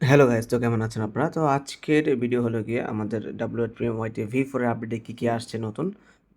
Hello guys তো কেমন আছেন আপনারা? তো আজকের ভিডিও হলো গিয়ে আমাদের W eight premium YT V ফোরের আপডেটে কী কী আসছে নতুন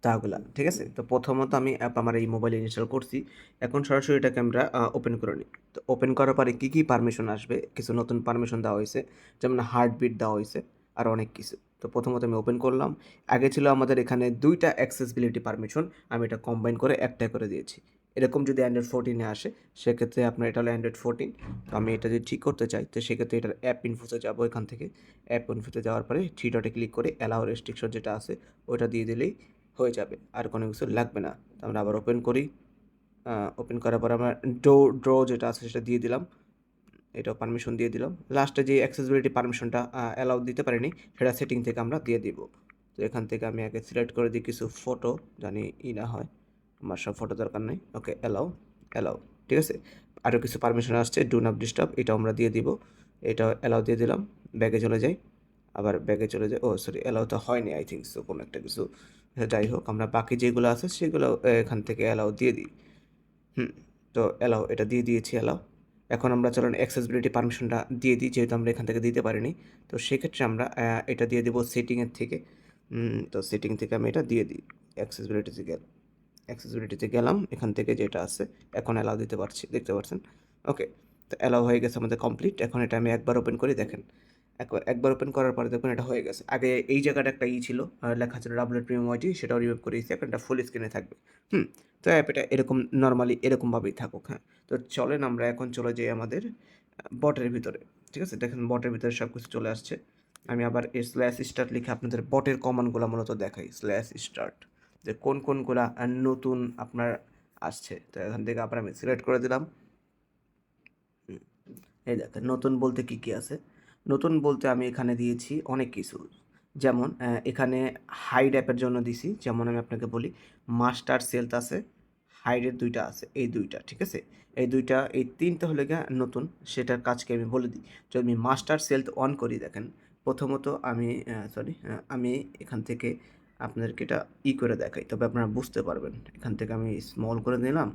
তাগুলা ঠিক আছে? তো প্রথমত আমি অ্যাপ আমার এই মোবাইলে ইনস্টল করছি। এখন সরাসরি এটাকে আমরা ওপেন করে নিই। তো ওপেন করার পরে কী কী পারমিশন আসবে? কিছু নতুন পারমিশন দেওয়া হয়েছে, যেমন হার্টবিট দেওয়া হয়েছে, আর অনেক কিছু। তো প্রথমত আমি ওপেন করলাম। আগে ছিল আমাদের এখানে দুইটা অ্যাক্সেসিবিলিটি পারমিশন আমি এটা কম্বাইন করে একটাই করে দিয়েছি। এরকম যদি অ্যান্ড্রয়েড ফোরটিনে আসে, সেক্ষেত্রে আপনার এটা হলো অ্যান্ড্রয়েড ফোরটিন তো আমি এটা যদি ঠিক করতে চাই, তো সেক্ষেত্রে এটার অ্যাপ ইনফোতে যাব এখান থেকে। অ্যাপ ইনফোতে যাওয়ার পরে থ্রি ডটে ক্লিক করে অ্যালাউ রেস্ট্রিকশন যেটা আছে, ওইটা দিয়ে দিলেই হয়ে যাবে, আর কোনো কিছু লাগবে না। তো আমরা আবার ওপেন করি। ওপেন করার পর আমরা ড্রো ড্র যেটা আছে সেটা দিয়ে দিলাম। এটাও পারমিশন দিয়ে দিলাম। লাস্টে যে অ্যাক্সেসিবিলিটি পারমিশনটা অ্যালাউ দিতে পারিনি, সেটা সেটিং থেকে আমরা দিয়ে দিব। তো এখান থেকে আমি আগে সিলেক্ট করে দিই কিছু ফটো জানি ই না হয়। আমার সব ফটো দরকার নেই। ওকে অ্যালাউ অ্যালাউ ঠিক আছে? আরও কিছু পারমিশন আসছে ডু নাপ ডিস্টার্ব এটাও আমরা দিয়ে দিব। এটা অ্যালাউ দিয়ে দিলাম ব্যাগে চলে যাই। আবার ব্যাগে চলে যাই ও সরি অ্যালাউ তো হয়নি আই থিঙ্ক সো কোনো একটা কিছু। যাই হোক, আমরা বাকি যেগুলো আছে, সেগুলো এখান থেকে অ্যালাউ দিয়ে দিই। হুম, তো অ্যালাউ এটা দিয়ে দিয়েছি অ্যালাউ এখন আমরা চলেন অ্যাক্সেসিবিলিটি পারমিশনটা দিয়ে দিই, যেহেতু আমরা এখান থেকে দিতে পারিনি। তো সেক্ষেত্রে আমরা এটা দিয়ে দেবো সেটিংয়ের থেকে। তো সেটিং থেকে আমি এটা দিয়ে দিই অ্যাক্সেসিবিলিটি থেকে। অ্যাক্সেসিবিলিটিতে গেলাম, এখান থেকে যেটা আছে, এখন অ্যালাউ দিতে পারছি, দেখতে পাচ্ছেন ওকে তো অ্যালাউ হয়ে গেছে আমাদের কমপ্লিট এখন এটা আমি একবার ওপেন করি, দেখেন। একবার ওপেন করার পরে দেখুন এটা হয়ে গেছে। আগে এই জায়গাটা একটা ই ছিল লেখা ছিল ডাবলেট প্রিমিয়াম ওয়াইটি সেটাও রিমুভ করে দিয়েছি, এখন এটা ফুল স্ক্রিনে থাকবে। হুম, তো অ্যাপ এটা এরকম নর্মালি এরকমভাবেই থাকুক হ্যাঁ। তো চলেন আমরা এখন চলে যাই আমাদের বটের ভিতরে, ঠিক আছে? দেখেন বটের ভিতরে সব কিছু চলে আসছে। আমি আবার এর স্ল্যাশ স্টার্ট লিখে আপনাদের বটের কমানগুলো মূলত দেখাই স্ল্যাশ স্টার্ট যে কোন কোনগুলা নতুন আপনার আসছে। তো এখান থেকে আবার আমি সিলেক্ট করে দিলাম। এই দেখেন, নতুন বলতে কি কি আছে? নতুন বলতে আমি এখানে দিয়েছি অনেক কিছু। যেমন এখানে হাইড অ্যাপের জন্য দিছি। যেমন আমি আপনাকে বলি মাস্টার সেলথ আছে হাইডের দুইটা আছে, এই দুইটা, ঠিক আছে? এই দুইটা, এই তিনটা হলে গিয়ে নতুন, সেটার কাজকে আমি বলে দিই। যদি আমি মাস্টার সেলথ অন করি, দেখেন, প্রথমত আমি সরি আমি এখান থেকে আপনাদেরকে এটা ই করে দেখাই। তবে আপনারা বুঝতে পারবেন। এখান থেকে আমি স্মল করে নিলাম,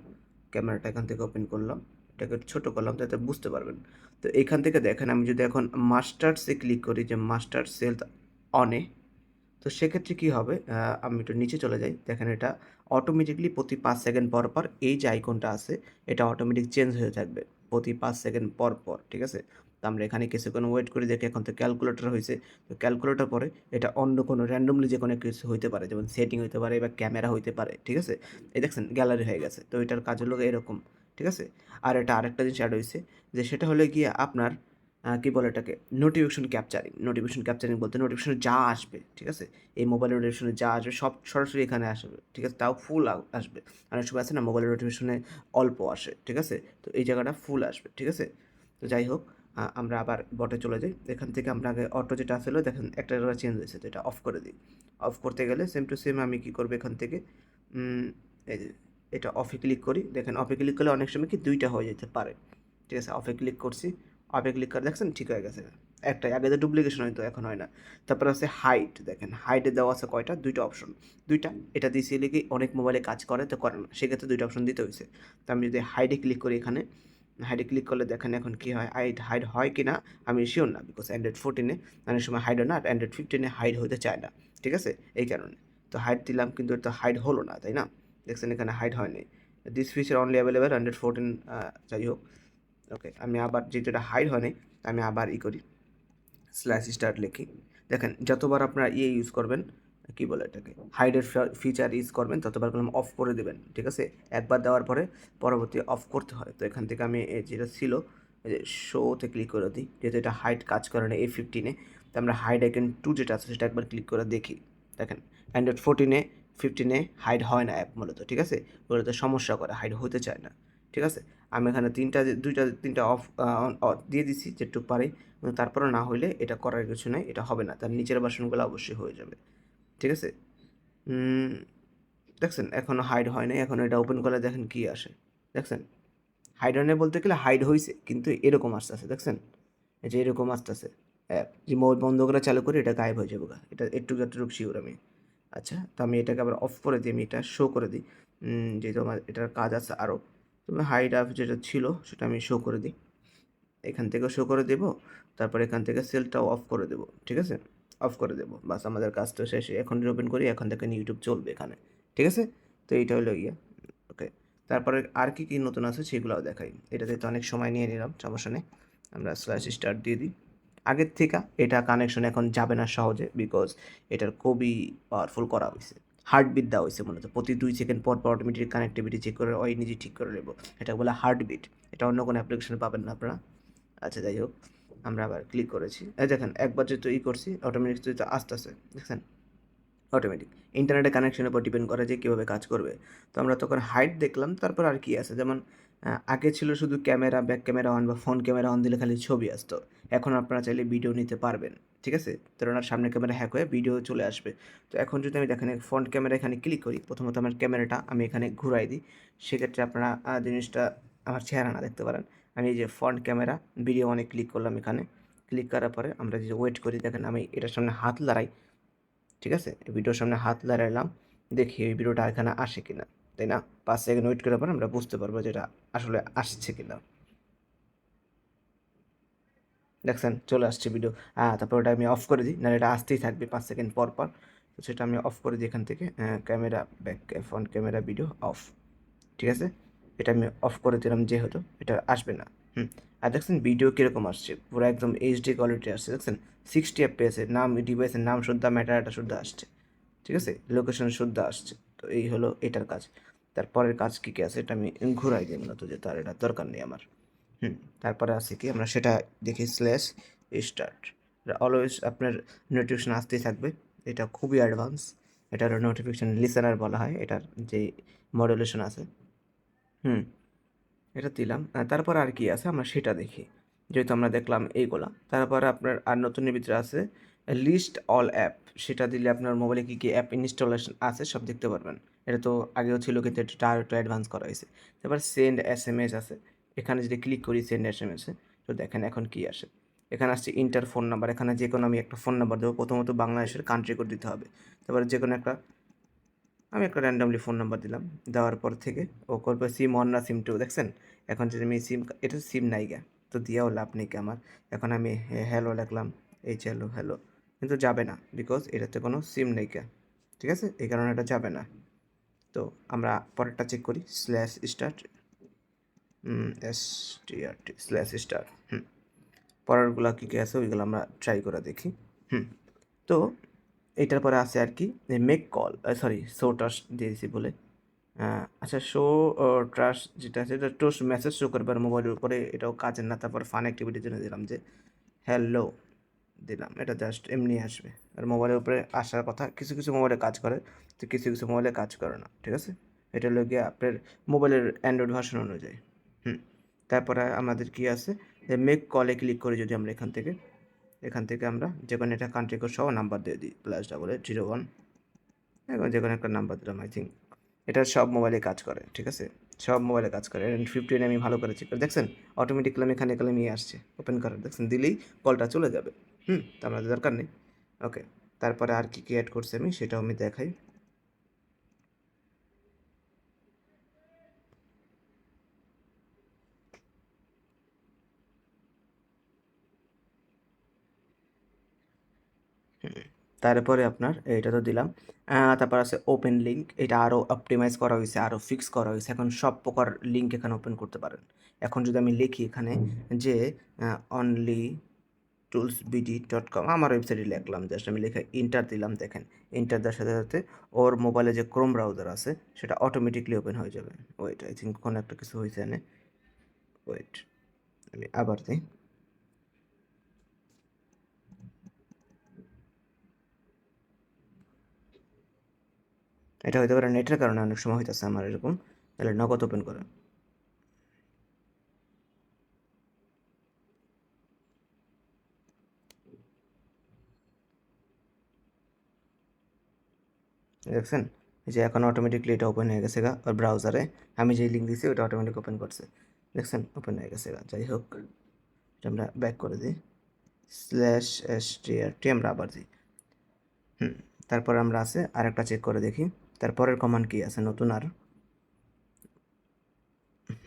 ক্যামেরাটা এখান থেকে ওপেন করলাম, এটাকে ছোটো করলাম যাতে বুঝতে পারবেন। তো এখান থেকে দেখেন, আমি যদি এখন মাস্টার্সে ক্লিক করি যে মাস্টার সেলথ অনে তো সেক্ষেত্রে কী হবে? আমি একটু নিচে চলে যাই। দেখেন এটা অটোমেটিকলি প্রতি পাঁচ সেকেন্ড পর পর এই যে আইকনটা আছে, এটা অটোমেটিক চেঞ্জ হয়ে থাকবে। প্রতি পাঁচ সেকেন্ড পর পর, ঠিক আছে? তো আমরা এখানে কিছুক্ষণ ওয়েট করে দেখি, এখন তো ক্যালকুলেটর হয়েছে তো ক্যালকুলেটর পরে এটা অন্য কোনো র্যান্ডমলি যে কোনো কিছু হইতে পারে, যেমন সেটিং হইতে পারে বা ক্যামেরা হইতে পারে, ঠিক আছে? এই দেখছেন গ্যালারি হয়ে গেছে। তো এটার কাজ হলো এরকম, ঠিক আছে? আর এটা আরেকটা জিনিস অ্যাড হয়েছে যে সেটা হলে গিয়ে আপনার কী বলে এটাকে? নোটিফিকেশন ক্যাপচারিং নোটিফিকেশন ক্যাপচারিং বলতে নোটিফিকেশনে যা আসবে, ঠিক আছে? এই মোবাইলের নোটিফিকেশনে যা আসবে, সব সরাসরি এখানে আসবে, ঠিক আছে? তাও ফুল আসবে। অনেক সময় আছে না মোবাইলের নোটিফিকেশনে অল্প আসে, ঠিক আছে? তো এই জায়গাটা ফুল আসবে, ঠিক আছে? তো যাই হোক আমরা আবার বটে চলে যাই। এখান থেকে আমরা আগে অটো যেটা আসলে দেখেন একটা চেঞ্জ হয়েছে, তো এটা অফ করে দিই। অফ করতে গেলে সেম টু সেম আমি কী করব এখান থেকে? এই যে এটা অফে ক্লিক করি। দেখেন অফে ক্লিক করলে অনেক সময় কি দুইটা হয়ে যেতে পারে। ঠিক আছে অফে ক্লিক করছি অফে ক্লিক করে, দেখছেন ঠিক হয়ে গেছে। একটাই, আগে তো ডুপ্লিকেশন হয়তো, এখন হয় না। তারপরে আছে হাইট দেখেন হাইটে দেওয়া আছে কয়টা? দুইটা অপশন দুইটা, এটা দিয়েছি লিখে অনেক মোবাইলে কাজ করে, তো করে না। সেক্ষেত্রে দুইটা অপশন দিতে হয়েছে। তো আমি যদি হাইটে ক্লিক করি এখানে হাইডে ক্লিক করলে দেখেন এখন কী হয় হাইড হাইড হয় কি না আমি শিওর না বিকজ অ্যান্ড্রয়েড ফোরটিনে অনেক সময় হাইড হয় না, আর অ্যান্ড্রয়েড ফিফটিনে হাইড হতে চায় না, ঠিক আছে? এই কারণে। তো হাইড দিলাম, কিন্তু এটা হাইড হলো না, তাই না? দেখছেন এখানে হাইড হয়নি। This feature only available hundred fourteen যাই হোক। ওকে আমি আবার যেহেতু এটা হাইড হয়নি, আমি আবার ই করি স্ল্যাশ স্টার্ট লিখি। দেখেন, যতবার আপনারা ইয়ে ইউজ করবেন কী বলে এটাকে? হাইডের ফিচার ইউজ করবেন ততবার কলম অফ করে দেবেন, ঠিক আছে? একবার দেওয়ার পরে পরবর্তী অফ করতে হয়। তো এখান থেকে আমি যেটা ছিল শোতে ক্লিক করে দিই, যেহেতু এটা হাইড কাজ করে না এ ফিফটিনে তো আমরা হাইড আইকন টু যেটা আছে, সেটা একবার ক্লিক করে দেখি। দেখেন অ্যান্ড্রয়েড ফোরটিনে ফিফটিনে হাইড হয় না অ্যাপ মূলত, ঠিক আছে? ওগুলোতে সমস্যা করে হাইড হতে চায় না, ঠিক আছে? আমি এখানে তিনটা দুইটা তিনটা অফ দিয়ে দিছি, যেটুকু পারি তারপরে না হইলে এটা করার কিছু নেই, এটা হবে না, তার নিচের বাসনগুলো অবশ্যই হয়ে যাবে। ঠিক আছে? দেখছেন এখনও হাইড হয় নাই, এখন এটা ওপেন করলে দেখেন কী আসে, দেখছেন? হাইড হয় বলতে গেলে হাইড হয়েছে কিন্তু এরকম আসতেছে দেখছেন? এই যে এরকম আসতেছে যে মোবাইল বন্ধ করে চালু করে, এটা গায়েব হয়ে যাবে এটা একটু একটু শিওর আমি। আচ্ছা তো আমি এটাকে আবার অফ করে দিই, আমি এটা শো করে দিই যেহেতু আমার এটার কাজ আছে আরও হাইড আপ যেটা ছিল, সেটা আমি শো করে দিই। এখান থেকেও শো করে দেব, তারপর এখান থেকে সেলটাও অফ করে দেব, ঠিক আছে? অফ করে দেবো। বাস আমাদের কাজ তো শেষ এখন ওপেন করি, এখন থেকে ইউটিউব চলবে এখানে। ঠিক আছে? তো এইটা হলো ইয়ে। ওকে তারপরে আর কি কি নতুন আছে সেগুলোও দেখাই। এটাতে তো অনেক সময় নিয়ে নিলাম, সমস্যা নেই। আমরা স্ল্যাশ স্টার্ট দিয়ে দিই। আগের থেকে এটা কানেকশন এখন যাবে না সহজে বিকজ এটার খুবই পাওয়ারফুল করা হয়েছে হার্টবিট দেওয়া হয়েছে মূলত। প্রতি দুই সেকেন্ড পর পর অটোমেটিক কানেক্টিভিটি চেক করে ওই নিজে ঠিক করে নেব। এটা বলে হার্টবিট এটা অন্য কোনো অ্যাপ্লিকেশনে পাবেন না আপনারা। আচ্ছা যাই হোক। আমরা আবার ক্লিক করেছি। দেখেন, একবার যেহেতু ই করছি অটোমেটিক তো আস্তে আস্তে দেখছেন অটোমেটিক ইন্টারনেটে কানেকশনের উপর ডিপেন্ড করে যে কীভাবে কাজ করবে। তো আমরা তখন হাইট দেখলাম, তারপর আর কি আছে? যেমন আগে ছিল শুধু ক্যামেরা ব্যাক ক্যামেরা অন বা ফোন ক্যামেরা অন দিলে খালি ছবি আসতো। এখন আপনারা চাইলে ভিডিও নিতে পারবেন, ঠিক আছে? তো ওনার সামনে ক্যামেরা হ্যাক হয়ে ভিডিও চলে আসবে। তো এখন যদি আমি দেখেন ফ্রন্ট ক্যামেরা এখানে ক্লিক করি, প্রথমত আমার ক্যামেরাটা আমি এখানে ঘুরাই দিই। সেক্ষেত্রে আপনারা জিনিসটা আমার চেহারা না দেখতে পারেন। আমি এই যে ফ্রন্ট ক্যামেরা ভিডিও অনেক ক্লিক করলাম এখানে। ক্লিক করার পরে আমরা যে ওয়েট করি, দেখেন আমি এটার সামনে হাত লড়াই। ঠিক আছে? ভিডিওর সামনে হাত লাগাইলাম দেখি এই ভিডিওটা এখানে আসে কিনা, তাই না? পাঁচ সেকেন্ড ওয়েট করার পর আমরা বুঝতে পারব যে এটা আসলে আসছে কিনা। দেখছেন? চলে আসছে ভিডিও তারপর ওটা আমি অফ করে দিই না এটা আসতেই থাকবে পাঁচ সেকেন্ড পর পর। তো সেটা আমি অফ করে দিই এখান থেকে। Camera back front camera video off ঠিক আছে? এটা আমি অফ করে দিলাম যেহেতু, এটা আসবে না। হুম। আর দেখছেন ভিডিও কীরকম আসছে? পুরো একদম এইচডি কোয়ালিটি আসছে। দেখছেন? সিক্সটি এফপিএসের নাম ডিভাইসের নাম শুদ্ধ ম্যাটারটা শুদ্ধ আসছে। ঠিক আছে? লোকেশন শুদ্ধ আসছে। তো এই হলো এটার কাজ। তারপরের কাজ কী কী আছে? এটা আমি ঘুরাই দিই মূলত যে তার এটা দরকার নেই আমার। হুম। তারপরে আছে কি? আমরা সেটা দেখি স্ল্যাশ স্টার্ট অলওয়েজ আপনার নোটিফিকেশন আসতেই থাকবে। এটা খুবই অ্যাডভান্স এটার নোটিফিকেশন লিসেনার বলা হয়। এটার যে মডুলেশন আছে। হুম। এটা দিলাম। তারপর আর কি আছে? আমরা সেটা দেখি। যেহেতু আমরা দেখলাম এইগুলা। তারপরে আপনার আর নতুনের ভিতরে আছে লিস্ট অল অ্যাপ সেটা দিলে আপনার মোবাইলে কী কী অ্যাপ ইনস্টলেশন আছে সব দেখতে পারবেন। এটা তো আগেও ছিল কিন্তু এটা আরও একটু অ্যাডভান্স করা হয়েছে। তারপর সেন্ড এস এম এস আছে। এখানে যদি ক্লিক করি সেন্ড এস এম এসে তো দেখেন এখন কি আসে। এখানে আসছে ইন্টার ফোন নাম্বার এখানে যে কোনো আমি একটা ফোন নাম্বার দেবো। প্রথমত বাংলাদেশের কান্ট্রি কোড দিতে হবে। তারপরে যে কোনো একটা আমি একটা র্যান্ডামলি ফোন নাম্বার দিলাম, দেওয়ার পর থেকে ও করবে সিম ওয়ান না সিম টু দেখছেন? এখন যদি আমি সিম এটা সিম নাই গা, তো দিয়েও লাভ নেই কি আমার। এখন আমি হ্যালো লিখলাম এইচ হ্যালো হ্যালো কিন্তু যাবে না বিকজ এটাতে কোনো সিম নেই কা ঠিক আছে? এই কারণে এটা যাবে না। তো আমরা পরেরটা চেক করি slash start S T R T slash star hmm. পরেরগুলো কী কী আছে, ওইগুলো আমরা ট্রাই করে দেখি, হুম। তো এইটার পরে আছে আর কি make call sorry show trust দিয়েছি বলে। আচ্ছা শো ট্রাস্ট যেটা আছে, এটা টোস্ট মেসেজ শো করবে আর মোবাইলের উপরে এটাও কাজের না, তারপর ফান অ্যাক্টিভিটির জন্য দিলাম যে হ্যালো দিলাম। এটা জাস্ট এমনি আসবে। আর মোবাইলের উপরে আসার কথা, কিছু কিছু মোবাইলে কাজ করে, তো কিছু কিছু মোবাইলে কাজ করে না, ঠিক আছে? এটা হলো গিয়ে আপনার মোবাইলের অ্যান্ড্রয়েড ভার্সন অনুযায়ী। হুম, তারপরে আমাদের কি আছে মেক কলে ক্লিক করে যদি আমরা এখান থেকে। এখান থেকে আমরা যে কোনো একটা কান্ট্রি কোড সহ নাম্বার দিয়ে দিই plus double eight zero one এখন যে কোনো একটা নাম্বার দিলাম আই থিঙ্ক এটা সব মোবাইলে কাজ করে, ঠিক আছে? সব মোবাইলে কাজ করে। ফিফটিন আমি ভালো করে চেক করে। দেখছেন? অটোমেটিকলি আমি এখানে এখানে নিয়ে আসছে। ওপেন করার দেখছেন? দিলেই কলটা চলে যাবে। হুম? তো আমাদের দরকার নেই। ওকে তারপরে আর কী কী অ্যাড করছে আমি, সেটাও আমি দেখাই। তারপরে আপনার এটা তো দিলাম। তারপর আছে ওপেন লিঙ্ক এটা আরও অপটিমাইজ করা হয়েছে আরও ফিক্স করা হয়েছে। এখন সব প্রকার লিঙ্ক এখানে ওপেন করতে পারেন। এখন যদি আমি লিখি এখানে যে only tools BD dot com আমার ওয়েবসাইটে লিখলাম জাস্ট আমি লিখে ইন্টার দিলাম, দেখেন। ইন্টার দেওয়ার সাথে সাথে ওর মোবাইলে যে ক্রোম ব্রাউজার আছে, সেটা অটোমেটিকলি ওপেন হয়ে যাবে। ওয়েট আই থিঙ্ক কোনো একটা কিছু হয়েছে এনে ওয়েট আমি আবার দিই। এটা হতে পারে নেটের কারণে অনেক সময় হইতেছে আমার এরকম, তাহলে নগদ ওপেন করে দেখছেন? যে এখন অটোমেটিকলি এটা ওপেন হয়ে গেছে গা, ওর ব্রাউজারে আমি যে লিঙ্ক দিয়েছি ওটা অটোমেটিক ওপেন করছে। দেখছেন? ওপেন হয়ে গেছে গা, যাই হোক। এটা আমরা ব্যাক করে দিই। স্ল্যাশ এস টি আর টি আমরা আবার দিই। হুম, তারপর আমরা আছে আরেকটা চেক করে দেখি। তারপরের কমান্ড কি আছে? নতুন আর?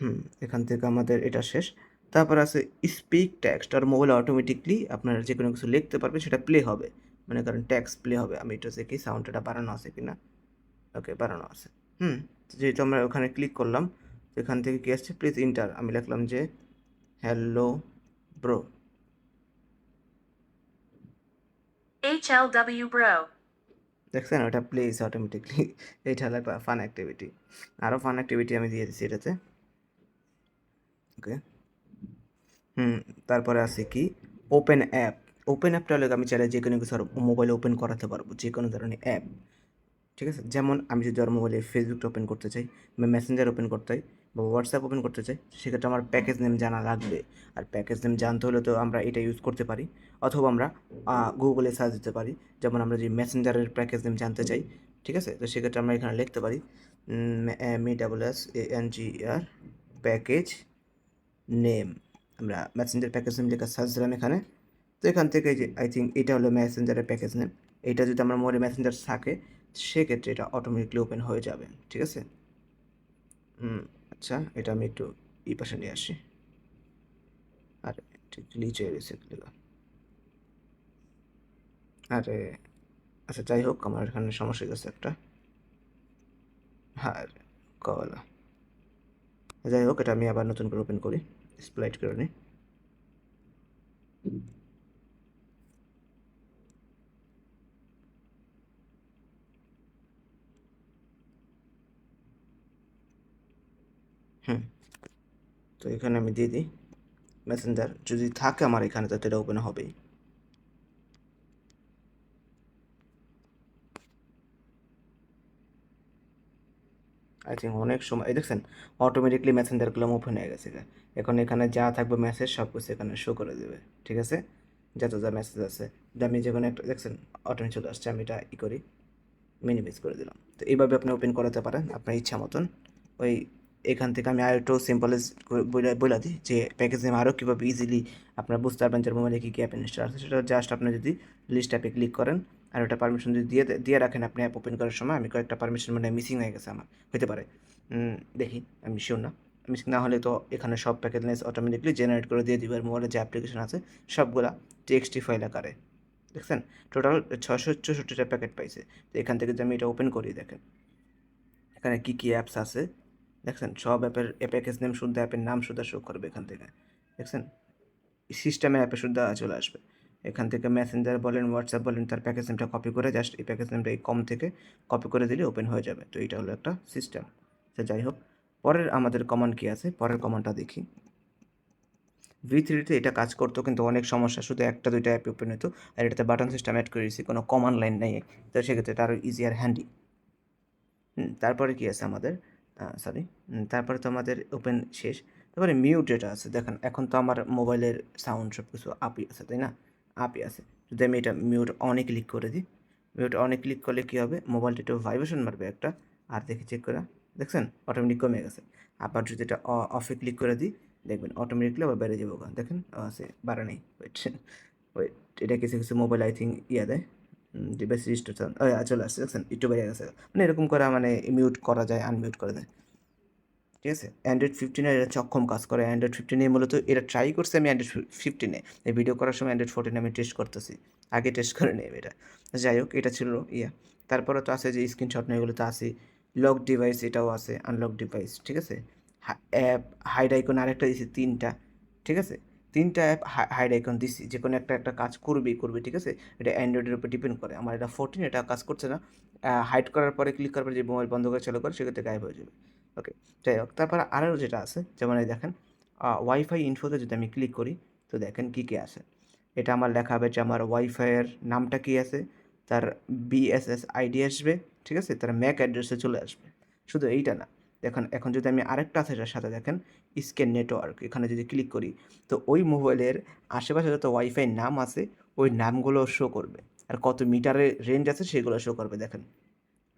হুম, এখান থেকে আমাদের এটা শেষ। তারপর আছে স্পিক টেক্সট আর মোবাইল অটোমেটিকলি আপনার যে কোনো কিছু লিখতে পারবে সেটা প্লে হবে। মনে করেন ট্যাক্স প্লে হবে। আমি এটা দেখি সাউন্ডটা বাড়ানো আছে কি না ওকে বাড়ানো আছে। হুম, যেহেতু আমরা ওখানে ক্লিক করলাম তো এখান থেকে কী আসছে? প্লিজ ইন্টার আমি লিখলাম যে হ্যালো ব্রো HLW Bro. দেখছেন? ওটা প্লেস অটোমেটিকলি এটা হলো ফান অ্যাক্টিভিটি আরও ফান অ্যাক্টিভিটি আমি দিয়ে দিচ্ছি এটাতে। ওকে হুম, তারপরে আছে কি? ওপেন অ্যাপ ওপেন অ্যাপটা হলে আমি চাইলে যে কোনো কিছু মোবাইলে ওপেন করাতে পারব যে কোনো ধরনের অ্যাপ ঠিক আছে? যেমন আমি যদি আর মোবাইলে ফেসবুকটা ওপেন করতে চাই বা মেসেঞ্জার ওপেন করতে চাই বা হোয়াটসঅ্যাপ ওপেন করতে চাই, সেক্ষেত্রে আমার প্যাকেজ নেম জানা লাগবে। আর প্যাকেজ নেম জানতে হলে তো আমরা এটা ইউজ করতে পারি। অথবা আমরা গুগলে সার্চ দিতে পারি। যেমন আমরা যে মেসেঞ্জারের প্যাকেজ নেম জানতে চাই, ঠিক আছে? তো সেক্ষেত্রে আমরা এখানে লিখতে পারি E double S A N G R package name আমরা মেসেঞ্জার প্যাকেজ নেম লেখা সার্চ দিলাম এখানে। তো এখান থেকে যে আই থিঙ্ক এটা হলো মেসেঞ্জারের প্যাকেজ নেম এটা যদি আমার মোবাইলে মেসেঞ্জার থাকে, সেক্ষেত্রে এটা অটোমেটিকলি ওপেন হয়ে যাবে, ঠিক আছে? হুম। আচ্ছা এটা আমি একটু এই পাশে নিয়ে আসি। আরে নিচে গেছে ক্লিক আরে আচ্ছা যাই হোক, আমার এখানে সমস্যা হয়ে গেছে একটা। হ্যাঁ কলা। যাই হোক, এটা আমি আবার নতুন করে ওপেন করি স্প্লাইট করে নিই। হুম। তো এখানে আমি দিয়ে দিই। মেসেঞ্জার যদি থাকে আমার এখানে তো এটা ওপেন হবেই। আই থিঙ্ক অনেক সময়, এই দেখছেন অটোমেটিকলি মেসেঞ্জারগুলো ওপেন হয়ে গেছে এখন এখানে যা থাকবে মেসেজ সব কিছু এখানে শো করে দেবে, ঠিক আছে? যত যা মেসেজ আছে। আমি যে কোনো একটা, দেখছেন অটোমেটিক চলে আসছে, আমি এটা ই করি মিনিমাইজ করে দিলাম। তো এইভাবে আপনি ওপেন করাতে পারেন, আপনার ইচ্ছা মতন। ওই এখান থেকে আমি আর একটু সিম্পলাইজ বলে দিই যে প্যাকেজ আরও কীভাবে ইজিলি আপনার বুঝতে পারবেন যে মোবাইলে কী কী অ্যাপ ইনস্টল আছে। সেটা জাস্ট আপনি যদি লিস্ট অ্যাপে ক্লিক করেন আর ওটা পারমিশন যদি দিয়ে দিয়ে রাখেন আপনি অ্যাপ ওপেন করার সময়, আমি কয়েকটা পারমিশন মানে মিসিং হয়ে গেছে আমার হতে পারে। দেখি, আমি শিওর না। মিসিং না হলে তো এখানে সব প্যাকেজ নেস অটোমেটিকলি জেনারেট করে দিয়ে দিবে, আর মোবাইলে যে অ্যাপ্লিকেশন আছে, সবগুলা টেক্সটি ফাইল আকারে। দেখছেন? টোটাল ছশো চৌষট্টিটা প্যাকেট পাইছে। তো এখান থেকে যদি আমি এটা ওপেন করি, দেখেন। এখানে কী কী অ্যাপস আছে? দেখছেন, সব অ্যাপের প্যাকেজ নেম শুদ্ধ, অ্যাপের নাম শুদ্ধ শো করবে এখান থেকে। দেখছেন সিস্টেমের অ্যাপে শুদ্ধ চলে আসবে। এখান থেকে মেসেঞ্জার বলেন হোয়াটসঅ্যাপ বলেন, তার প্যাকেজ নেমটা কপি করে জাস্ট এই প্যাকেজ নেমটা এই কম থেকে কপি করে দিলে ওপেন হয়ে যাবে। তো এইটা হলো একটা সিস্টেম তো যাই হোক, পরের আমাদের কমান্ড কী আছে? পরের কমান্ডটা দেখি। ভি থ্রিতে এটা কাজ করতো, কিন্তু অনেক সমস্যা। শুধু একটা, দুইটা অ্যাপ ওপেন হতো আর এটাতে বাটন সিস্টেম অ্যাড করে দিয়েছি, কোনো কমান্ড লাইন নেই। তো সেক্ষেত্রে এটা আরও ইজি আর হ্যান্ডি তারপরে কি আছে আমাদের? সরি তারপরে তো আমাদের ওপেন শেষ। তারপরে মিউট যেটা আছে। দেখেন, এখন তো আমার মোবাইলের সাউন্ড সব কিছু আপই আছে, তাই না? আপই আছে। যদি আমি এটা মিউট অনে ক্লিক করে দিই মিউট অনে ক্লিক করলে কী হবে? মোবাইলটা একটু ভাইব্রেশন মারবে একটা। আর দেখি চেক করে। দেখছেন? অটোমেটিক কমে গেছে। আবার যদি এটা অফে ক্লিক করে দিই, দেখবেন অটোমেটিকলি আবার বেড়ে যাব দেখেন? আছে বাড়া নেই। ওয়েট ওয়েট এটা কিছু কিছু মোবাইল আই থিঙ্ক ইয়ে দেয়। ডিভাইস রেজিস্ট্রেশন চলে আসছে, দেখছেন? একটু বেড়ে গেছে। মানে এরকম করে মানে মিউট করা যায় আনমিউট করে দেয়। ঠিক আছে? অ্যান্ড্রয়েড ফিফটিনে এটা চক্ষম কাজ করে। অ্যান্ড্রয়েড ফিফটিনে মূলত এটা ট্রাই করছে আমি অ্যান্ড্রয়েড ফিফটিনে এই ভিডিও করার সময় অ্যান্ড্রয়েড ফোরটিনে আমি টেস্ট করতেছি। আগে টেস্ট করে নেব এটা। যাই হোক, এটা ছিল ইয়া। তারপরে তো আছে যে স্ক্রিনশট নেই এগুলো তো আছে। লক ডিভাইস এটাও আছে আনলক ডিভাইস ঠিক আছে? অ্যাপ হাইড আইকন আরেকটা দিয়েছি, তিনটা। ঠিক আছে? তিনটা অ্যাপ হাইড আইকন দিছি যে কোনো একটা একটা কাজ করবেই, করবে, ঠিক আছে? এটা অ্যান্ড্রয়েডের উপর ডিপেন্ড করে। আমার এটা ফোরটিন এটা কাজ করছে না। হাইড করার পরে ক্লিক করার পরে যে মোবাইল বন্ধ করে চালু করে, সেক্ষেত্রে গায়েব হয়ে যাবে। ওকে যাই হোক, তারপর আরও যেটা আছে, যেমন এই দেখেন ওয়াইফাই ইনফোতে যদি আমি ক্লিক করি, তো দেখেন কী কী আছে? এটা আমার লেখা হবে যে আমার ওয়াইফাইয়ের নামটা কী আছে? তার বিএসএস আইডি আসবে, ঠিক আছে? তার ম্যাক অ্যাড্রেসে চলে আসবে। শুধু এইটা না। দেখেন, এখন যদি আমি আরেকটা আছে এটার সাথে দেখেন স্ক্যান নেটওয়ার্ক এখানে যদি ক্লিক করি, তো ওই মোবাইলের আশেপাশে যত ওয়াইফাই নাম আছে, ওই নামগুলো শো করবে। আর কত মিটারের রেঞ্জ আছে, সেগুলো শো করবে, দেখেন।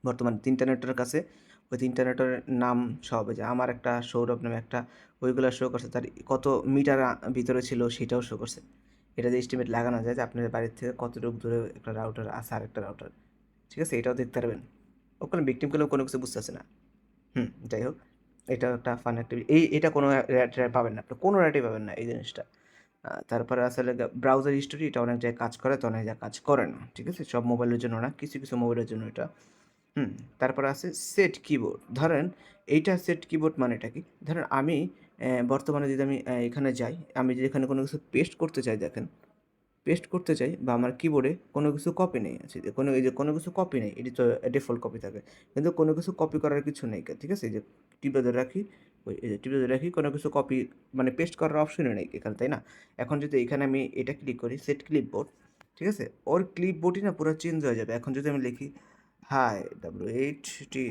বর্তমান তিনটা নেটওয়ার্ক আছে, ওই তিনটা নেটওয়ার্কের নাম সব যে আমার একটা, সৌরভ নামে একটা, ওইগুলো শো করছে, তার কত মিটার ভিতরে ছিল, সেটাও শো করছে। এটা যে এস্টিমেট লাগানো যায় যে আপনাদের বাড়ির থেকে কতটুকু দূরে একটা রাউটার আছে আর একটা রাউটার ঠিক আছে? এটাও দেখতে পারবেন। ওখানে ভিকটিমগুলো কোনো কিছু বুঝতেছে না। হুম, যাই হোক। এটা একটা ফান অ্যাক্টিভিটি এই, এটা কোনো র্যাট র্যাট পাবেন না আপনি, কোনো র্যাটই পাবেন না এই জিনিসটা। তারপরে আসলে ব্রাউজার হিস্টোরি এটা অনেক জায়গায় কাজ করে, তো অনেক জায়গায় কাজ করে না, ঠিক আছে? সব মোবাইলের জন্য না, কিছু কিছু মোবাইলের জন্য এটা। হুম, তারপরে আছে সেট কিবোর্ড ধরেন, এইটা সেট কিবোর্ড মানে এটা কি? ধরেন আমি বর্তমানে যদি আমি এখানে যাই, আমি যদি এখানে কোনো কিছু পেস্ট করতে চাই, দেখেন। পেস্ট করতে চাই বা আমার কিবোর্ডে কোনো কিছু কপি নেই আছে। যে কোনো, এই যে কোনো কিছু কপি নেই, এটি তো ডিফল্ট কপি থাকে। কিন্তু কোনো কিছু কপি করার কিছু নেই ঠিক আছে? এই যে টিপে ধরে রাখি, ওই, এই যে টিপে ধরে রাখি, কোনো কিছু কপি মানে পেস্ট করার অপশনই নেই এখানে, তাই না? এখন যদি এখানে আমি এটা ক্লিক করি সেট ক্লিপবোর্ড ঠিক আছে? ওর ক্লিপবোর্ডই না পুরো চেঞ্জ হয়ে যাবে। এখন যদি আমি লিখি হাই ডাব্লিউ এইট টি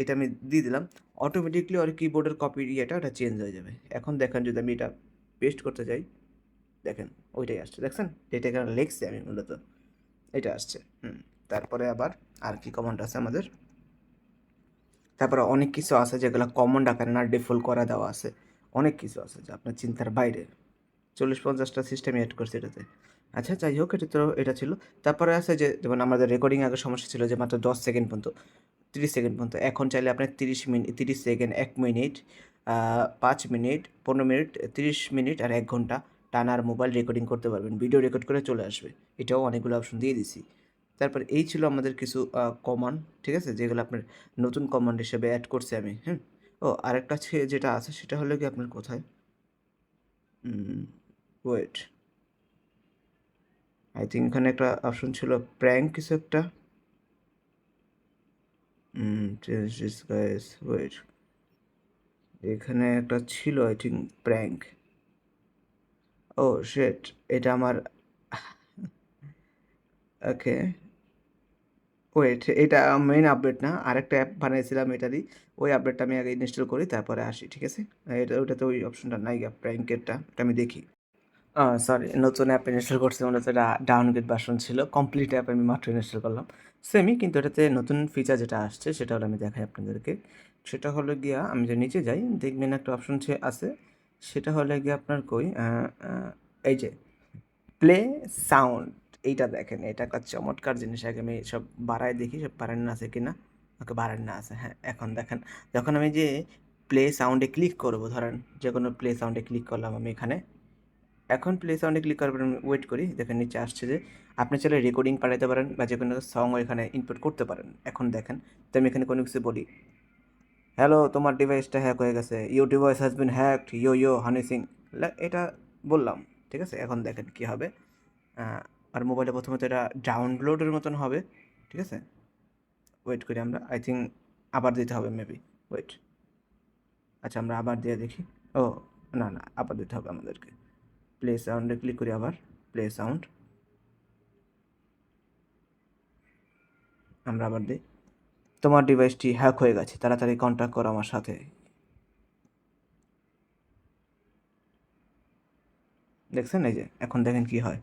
এটা আমি দিয়ে দিলাম অটোমেটিকলি ওর কিবোর্ডের কপি ইয়েটা ওটা চেঞ্জ হয়ে যাবে। এখন দেখেন যদি আমি এটা পেস্ট করতে যাই দেখেন, ওইটাই আসছে। দেখছেন? যেটা এখানে লিখছি আমি মূলত। এটা আসছে। হুম, তারপরে আবার আর কি কমান্ড আছে আমাদের? তারপরে অনেক কিছু আছে যেগুলো কমন আকারে না ডিফল্ট করা দেওয়া আছে। অনেক কিছু আছে যে আপনার চিন্তার বাইরে। চল্লিশ পঞ্চাশটা সিস্টেম এড করছে এটাতে। আচ্ছা যাই হোক, এটা তো, এটা ছিল। তারপরে আছে যে, যেমন আমাদের রেকর্ডিং আগে সমস্যা ছিল যে মাত্র দশ সেকেন্ড পর্যন্ত, তিরিশ সেকেন্ড পর্যন্ত। এখন চাইলে আপনার তিরিশ মিনিট তিরিশ সেকেন্ড এক মিনিট পাঁচ মিনিট পনেরো মিনিট তিরিশ মিনিট আর এক ঘণ্টা টানার মোবাইল রেকর্ডিং করতে পারবেন ভিডিও রেকর্ড করে চলে আসবে। এটাও অনেকগুলো অপশন দিয়ে দিছি। তারপর এই ছিল আমাদের কিছু কমান্ড ঠিক আছে? যেগুলো আপনার নতুন কমান্ড হিসেবে অ্যাড করছি আমি হ্যাঁ ও, আরেকটা যেটা আছে, সেটা হলো কি আপনার কোথায়? ওয়েট আই থিঙ্ক এখানে একটা অপশন ছিল প্র্যাঙ্ক কিছু একটা। ওয়েট এখানে একটা ছিল আই থিঙ্ক প্র্যাঙ্ক ও শেট এটা আমার ওকে ওয়েট এটা মেইন আপডেট না, আরেকটা অ্যাপ বানিয়েছিলাম এটারই ওই আপডেটটা আমি আগে ইনস্টল করি, তারপরে আসি, ঠিক আছে? এটা, ওটাতে ওই অপশনটা নাই প্র্যাঙ্কেরটা এটা আমি দেখি। সরি নতুন অ্যাপ ইনস্টল করছি হচ্ছে এটা ডাউনগ্রেড ভার্সন ছিল কমপ্লিট অ্যাপ আমি মাত্র ইনস্টল করলাম। সেমই কিন্তু এটাতে নতুন ফিচার যেটা আসছে, সেটা হলো আমি দেখাই আপনাদেরকে। সেটা হলো গিয়া, আমি যে নিচে যাই, দেখবেন একটা অপশন আছে সেটা হলো গিয়ে আপনার কই এই যে প্লে সাউন্ড এইটা দেখেন, এটা একটা চমৎকার জিনিস, আগে আমি সব বাড়ায় দেখি, সব বাড়ান না আছে কিনা? ওকে, বাড়ান না আছে হ্যাঁ এখন দেখেন, যখন আমি যে প্লে সাউন্ডে ক্লিক করব, ধরেন যে কোনো প্লে সাউন্ডে ক্লিক করলাম আমি এখানে, এখন প্লে সাউন্ডে ক্লিক করার পর আমি ওয়েট করি, দেখেন নিচে আসছে যে আপনি চাইলে রেকর্ডিং পাঠাতে পারেন বা যে কোনো সং এখানে ইনপুট করতে পারেন, এখন দেখেন, তো আমি এখানে কোনো কিছু বলি হ্যালো তোমার ডিভাইসটা হ্যাক হয়ে গেছে। Your device has been hacked yo yo Honey Singh এটা বললাম, ঠিক আছে? এখন দেখেন কি হবে। আর মোবাইলে প্রথমত এটা ডাউনলোডের মতন হবে, ঠিক আছে? ওয়েট করি আমরা। আই থিঙ্ক আবার দিতে হবে মেবি ওয়েট আচ্ছা আমরা আবার দিয়ে দেখি। ও, না না, আবার দিতে হবে আমাদেরকে। প্লে সাউন্ডে ক্লিক করি আবার। প্লে সাউন্ড আমরা আবার দিই। তোমার ডিভাইসটি হ্যাক হয়ে গেছে, তাড়াতাড়ি কন্ট্যাক্ট করো আমার সাথে। দেখছেন এই যে, এখন দেখেন কি হয়।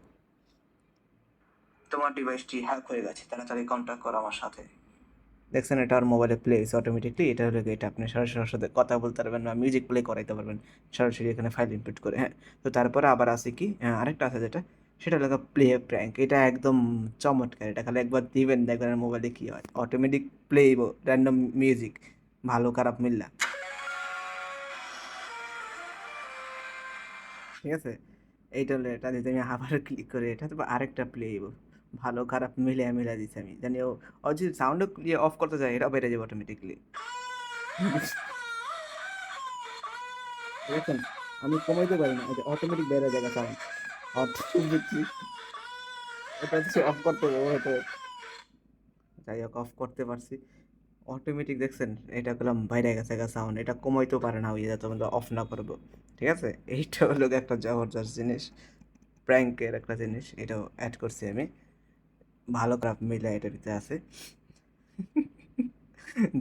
তোমার ডিভাইসটি হ্যাক হয়ে গেছে, তাড়াতাড়ি কন্ট্যাক্ট করো আমার সাথে। দেখছেন এটা আর মোবাইলে প্লে হয়েছে অটোমেটিকলি এটা হলো এটা আপনি সরাসরি ওর সাথে কথা বলতে পারবেন বা মিউজিক প্লে করাইতে পারবেন, সরাসরি এখানে ফাইল ইনপুট করে হ্যাঁ। তো তারপরে আবার আছে কি আরেকটা আছে যেটা সেটা হলো প্লে প্র্যাঙ্ক এটা একদম চমৎকার। এটা খালি একবার দিবেন, দেখবেন মোবাইলে কি হয়। অটোমেটিক প্লে র্যান্ডম মিউজিক ভালো, খারাপ মিললা ঠিক আছে? এইটা হলো এটা। যদি আমি আবার ক্লিক করে, এটা তো আরেকটা প্লে ভালো, খারাপ মিলে মিলা দিচ্ছি আমি। জানি ও যদি সাউন্ড ইয়ে অফ করতে যায় এটাও বেড়ে যাবে অটোমেটিকলি দেখেন, আমি কমাইতে পারি না। অটোমেটিক বেড়ে যাবে সাউন্ড এটা হচ্ছে অফ করতে হবে যাই হোক অফ করতে পারছি। অটোমেটিক দেখছেন, এটা করলাম বাইরে গেছে গা সাউন্ড এটা কমাইতেও পারে না, ওই যাতে আমরা অফ না করব। ঠিক আছে? এইটা হলো একটা জবরদস্ত জিনিস প্র্যাঙ্কের একটা জিনিস, এটাও অ্যাড করছি আমি। ভালো খারাপ মিলে এটার ভিতরে আছে।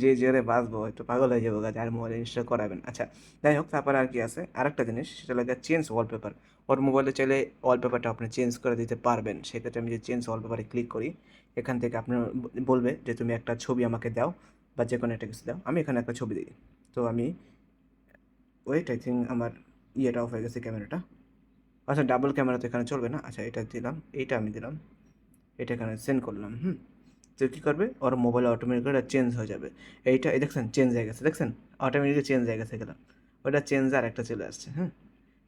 যে জোরে বাঁচবো, একটু পাগল হয়ে যাব গাছ আর মোবাইল ইনস্টল করাবেন। আচ্ছা যাই হোক, তারপরে আর কি আছে? আরেকটা জিনিস, সেটা লাগে চেঞ্জ ওয়ালপেপার ওর মোবাইলে চাইলে ওয়ালপেপারটা আপনি চেঞ্জ করে দিতে পারবেন। সেক্ষেত্রে আমি যে চেঞ্জ ওয়ালপেপারে ক্লিক করি, এখান থেকে আপনি বলবে যে, তুমি একটা ছবি আমাকে দাও বা যে কোনো একটা কিছু দাও। আমি এখানে একটা ছবি দিই। তো আমি ওয়েট আই থিঙ্ক আমার ইয়েটা অফ হয়ে গেছে ক্যামেরাটা আচ্ছা ডাবল ক্যামেরা তো এখানে চলবে না? আচ্ছা এটা দিলাম, এইটা আমি দিলাম, এটা এখানে সেন্ড করলাম, হুম। তো কী করবে? ওর মোবাইল অটোমেটিক করে চেঞ্জ হয়ে যাবে। এইটা, এই দেখছেন চেঞ্জ হয়ে গেছে, দেখছেন? অটোমেটিক চেঞ্জ হয়ে গেছে গেলাম ওটা চেঞ্জ আর একটা চলে আসছে হ্যাঁ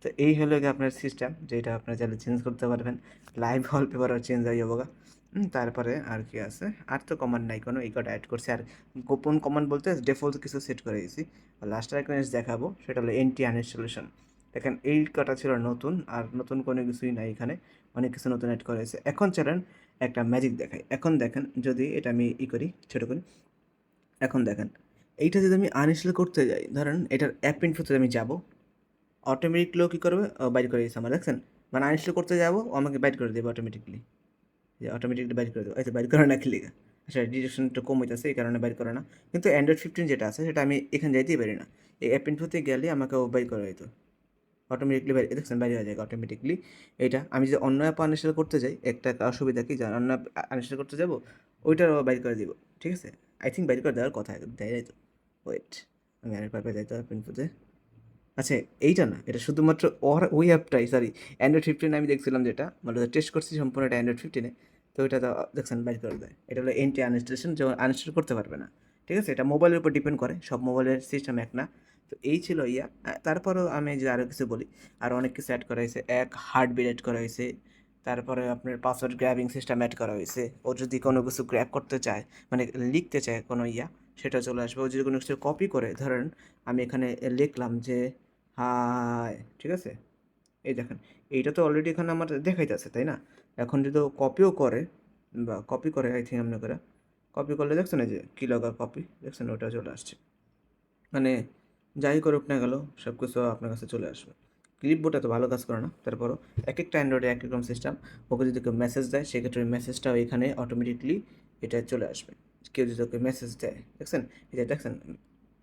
তো এই হলো গিয়ে আপনার সিস্টেম যেটা আপনার চাইলে চেঞ্জ করতে পারবেন। লাইভ ওয়ালপেপারও চেঞ্জ হয়ে যাব তারপরে আর কি আছে? আর তো কমান্ড নাই, কোনো এই কটা অ্যাড করছি। আর গোপন কমান্ড বলতে ডিফল্ট কিছু সেট করে দিয়েছি। লাস্ট একটা জিনিস দেখাবো, সেটা হলো এনটি আনইনস্টলেশন দেখেন, এই কটা ছিল নতুন, আর নতুন কোনো কিছুই নাই এখানে। অনেক কিছু নতুন অ্যাড করা হয়েছে। এখন চলেন একটা ম্যাজিক দেখাই। এখন দেখেন, যদি এটা আমি ই করি, ছোটো করি। এখন দেখেন, এইটা যদি আমি আনইনস্টল করতে যাই, ধরেন এটার অ্যাপ ইনফোতে আমি যাব। অটোমেটিকলি কী করবে? ও বাইর করে দিয়েছে আমার দেখছেন? মানে আনইনস্টল করতে যাব আমাকে বাইর করে দেবে অটোমেটিকলি যে অটোমেটিকলি বাইর করে দেবো। আচ্ছা বাইর করে না কি লেখা আচ্ছা ডিরেকশন একটু কম হইতেছে, এই কারণে বাইর করে না। কিন্তু অ্যান্ড্রয়েড ফিফটিন যেটা আছে, সেটা আমি এখানে যাইতেই পারি না। এই অ্যাপ ইনফোতে গেলে আমাকে ও বাইর করে দিত। অটোমেটিকলি বাইরে দেখছেন, বাইরে হয়ে যায় অটোমেটিকলি এটা আমি যদি অন্য অ্যাপ আনইনস্টল করতে যাই, একটা অসুবিধা কি? জান অন্য অ্যাপ আনইনস্টল করতে যাব ওইটারও বাইর করে দিব। ঠিক আছে? আই থিঙ্ক বাইর করে দেওয়ার কথা, দেয় তো। ওয়েট আমি আরেকবার যাই তো অ্যাপ ইনফোতে আচ্ছা এইটা না, এটা শুধুমাত্র ওর ওই অ্যাপটাই সরি অ্যান্ড্রয়েড ফিফটিন আমি দেখছিলাম যেটা মানে টেস্ট করছি সম্পূর্ণ এটা অ্যান্ড্রয়েড ফিফটিনে তো এটা তো, দেখছেন, বাইর করে দেয়। এটা হলো এনটি আনইনস্টলেশন যেমন আনইনস্টল করতে পারবে না, ঠিক আছে? এটা মোবাইলের উপর ডিপেন্ড করে, সব মোবাইলের সিস্টেম এক না, তো এই ছিল ইয়া তারপরেও আমি যে আরও কিছু বলি, আর অনেক কিছু অ্যাড করা হয়েছে, এক হার্টবিট অ্যাড করা হয়েছে, তারপরে আপনার পাসওয়ার্ড গ্র্যাবিং সিস্টেম অ্যাড করা হয়েছে, ও যদি কোনো কিছু গ্র্যাব করতে চায় মানে লিখতে চায় কোনো ইয়া, সেটা চলে আসবে, ও যদি কোনো কিছু কপি করে, ধরেন, আমি এখানে লিখলাম যে হাই, ঠিক আছে? এই দেখেন, এইটা তো অলরেডি এখানে আমার দেখাইতেছে তাই না? এখন যদি কপিও করে, বা কপি করে আই থিঙ্ক এমনি করে কপি করলে দেখছেন এই যে কী লগা কপি দেখছেন ওটা চলে আসছে। মানে যাই করুক না গেল সব কিছু আপনার কাছে চলে আসবে। ক্লিপবোর্ড এত ভালো কাজ করে না, তারপরও এক একটা অ্যান্ড্রয়েডে এক রকম সিস্টেম ওকে যদি কেউ মেসেজ দেয়, সেক্ষেত্রে মেসেজটাও এখানে অটোমেটিকলি এটা চলে আসবে। কেউ যদি ওকে মেসেজ দেয়, দেখছেন? যে দেখছেন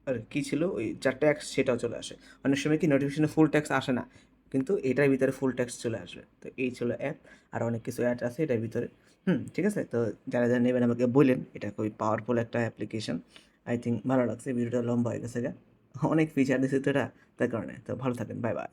আর কী ছিল? ওই যার ট্যাক্স সেটাও চলে আসে। অনেক সময় কি নোটিফিকেশনে ফুল ট্যাক্স আসে না, কিন্তু এটার ভিতরে ফুল ট্যাক্স চলে আসবে। তো এই ছিল অ্যাপ আর অনেক কিছু অ্যাড আছে এটার ভিতরে। হুম, ঠিক আছে? তো যারা যারা নেবেন আমাকে বললেন এটা খুবই পাওয়ারফুল একটা অ্যাপ্লিকেশন আই থিঙ্ক ভালো লাগছে, ভিডিওটা লম্বা হয়ে গেছে অনেক ফিচার দিচ্ছে তো এটা তার কারণে। তো ভালো থাকেন বাই বাই